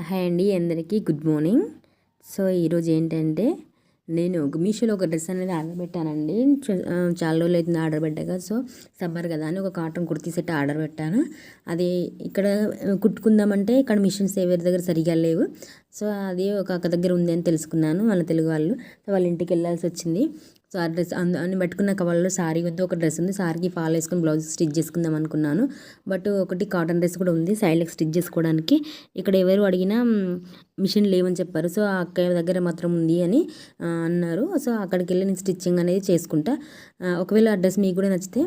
Hi అండి అందరికీ good morning. So ఈరోజు ఏంటంటే నేను ఒక మీషోలో ఒక డ్రెస్ అనేది ఆర్డర్ పెట్టానండి. చాలా రోజులు అవుతుంది ఆర్డర్ పెట్టాక సో సమ్మర్ కదా అని ఒక కాటన్ కుర్తీ సెట్ ఆర్డర్ పెట్టాను. అది ఇక్కడ కుట్టుకుందామంటే ఇక్కడ మిషన్స్ ఎవరి దగ్గర సరిగా లేవు. సో అది ఒక అక్క దగ్గర ఉంది అని తెలుసుకున్నాను వాళ్ళ తెలుగు వాళ్ళు. వాళ్ళ ఇంటికి వెళ్ళాల్సి వచ్చింది. సో ఆ డ్రెస్ అందు అన్ని పట్టుకున్న కవర్లో సారీ ఉంది ఒక డ్రెస్ ఉంది. సారీకి ఫాల్ వేసుకుని బ్లౌజ్ స్టిచ్ చేసుకుందాం అనుకున్నాను. బట్ ఒకటి కాటన్ డ్రెస్ కూడా ఉంది సైడ్లకు స్టిచ్ చేసుకోవడానికి. ఇక్కడ ఎవరు అడిగినా మిషన్ లేవని చెప్పారు. సో ఆ అక్క దగ్గర మాత్రం ఉంది అని అన్నారు. సో అక్కడికి వెళ్ళి నేను స్టిచ్చింగ్ అనేది చేసుకుంటా. ఒకవేళ ఆ డ్రెస్ మీకు కూడా నచ్చితే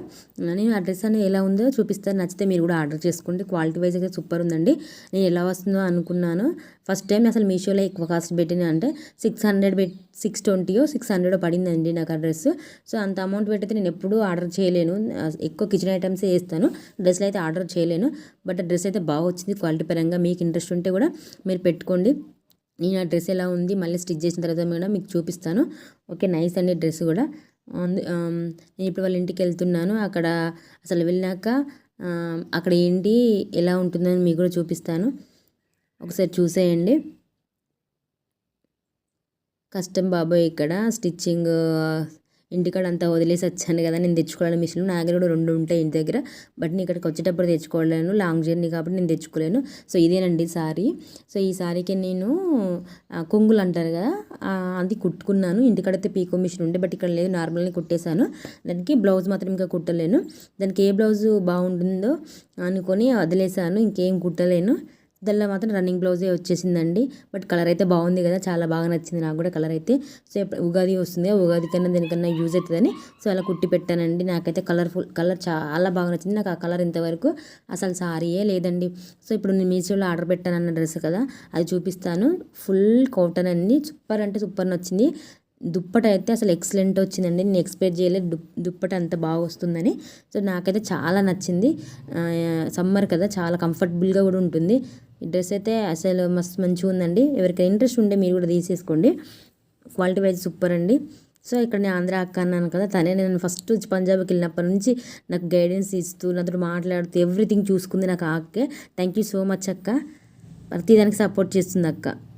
నేను ఆ డ్రెస్ అనేది ఎలా ఉందో చూపిస్తాను. నచ్చితే మీరు కూడా ఆర్డర్ చేసుకోండి. క్వాలిటీ వైజ్ అయితే సూపర్ ఉందండి. నేను ఎలా వస్తుందో అనుకున్నాను. ఫస్ట్ టైం అసలు మీషోలో ఎక్కువ కాస్ట్ పెట్టిన అంటే సిక్స్ హండ్రెడ్ పెట్ సిక్స్ ట్వంటీయో సిక్స్ హండ్రెడ్ పడిందండి నాకు ఆ డ్రెస్ సో అంత అమౌంట్ పెట్టితే నేను ఎప్పుడూ ఆర్డర్ చేయలేను. ఎక్కువ కిచెన్ ఐటమ్సే వేస్తాను డ్రెస్లు అయితే ఆర్డర్ చేయలేను. బట్ డ్రెస్ అయితే బాగా వచ్చింది క్వాలిటీ పరంగా మీకు ఇంట్రెస్ట్ ఉంటే కూడా మీరు పెట్టుకోండి. నేను ఆ డ్రెస్ ఎలా ఉంది మళ్ళీ స్టిచ్ చేసిన తర్వాత కూడా మీకు చూపిస్తాను. ఓకే నైస్ అండి డ్రెస్ కూడా. అందు- నేను ఇప్పుడు వాళ్ళ ఇంటికి వెళ్తున్నాను. అక్కడ అసలు వెళ్ళినాక అక్కడ ఏంటి ఎలా ఉంటుందని మీకు కూడా చూపిస్తాను. ఒకసారి చూసేయండి. కష్టం బాబోయ్ ఇక్కడ. స్టిచ్చింగ్ ఇంటికాడ అంతా వదిలేసి వచ్చాను కదా నేను తెచ్చుకోలేను మిషన్. నా దగ్గర కూడా రెండు ఉంటాయి ఇంటి దగ్గర. బట్ నేను ఇక్కడికి వచ్చేటప్పుడు తెచ్చుకోలేను. లాంగ్ జర్నీ కాబట్టి నేను తెచ్చుకోలేను. సో ఇదేనండి సారీ. సో ఈ సారీకి నేను కొంగులు అంటారు కదా అది కుట్టుకున్నాను. ఇంటికాడైతే పీకో మిషన్ ఉండే బట్ ఇక్కడ లేదు. నార్మల్ని కుట్టేశాను. దానికి బ్లౌజ్ మాత్రం ఇంకా కుట్టలేను. దానికి ఏ బ్లౌజ్ బాగుంటుందో అనుకొని వదిలేశాను. ఇంకేం కుట్టలేను. దానిలో మాత్రం రన్నింగ్ బ్లౌజే వచ్చేసిందండి. బట్ కలర్ అయితే బాగుంది కదా చాలా బాగా నచ్చింది నాకు కూడా కలర్ అయితే. సో ఇప్పుడు ఉగాది వస్తుంది ఆ ఉగాది కన్నా దీనికన్నా యూజ్ అవుతుందని. సో అలా కుట్టి పెట్టానండి. నాకైతే కలర్ఫుల్ కలర్ చాలా బాగా నచ్చింది. నాకు ఆ కలర్ ఇంతవరకు అసలు సారీయే లేదండి. సో ఇప్పుడు నేను మీషోలో ఆర్డర్ పెట్టాను అన్న డ్రెస్ కదా అది చూపిస్తాను. ఫుల్ కాటన్ అండి. సూపర్ అంటే సూపర్ నచ్చింది. దుప్పట అయితే అసలు ఎక్సలెంట్ వచ్చిందండి. నేను ఎక్స్పెక్ట్ చేయలేదు. దుప్ దుప్పట అంత బాగా వస్తుందని. సో నాకైతే చాలా నచ్చింది. సమ్మర్ కదా చాలా కంఫర్టబుల్గా కూడా ఉంటుంది. ఈ డ్రెస్ అయితే అసలు మస్తు మంచిగా ఉందండి. ఎవరికైనా ఇంట్రెస్ట్ ఉంటే మీరు కూడా తీసేసుకోండి. క్వాలిటీ వైజ్ సూపర్ అండి. సో ఇక్కడ నేను ఆంధ్ర అక్క అన్నాను కదా తనే నేను ఫస్ట్ పంజాబ్కి వెళ్ళినప్పటి నుంచి నాకు గైడెన్స్ ఇస్తూ నాతో మాట్లాడుతూ ఎవ్రీథింగ్ చూసుకుంది నాకు ఆ అక్కే. థ్యాంక్ యూ సో మచ్ అక్క. ప్రతిదానికి సపోర్ట్ చేస్తుంది అక్క.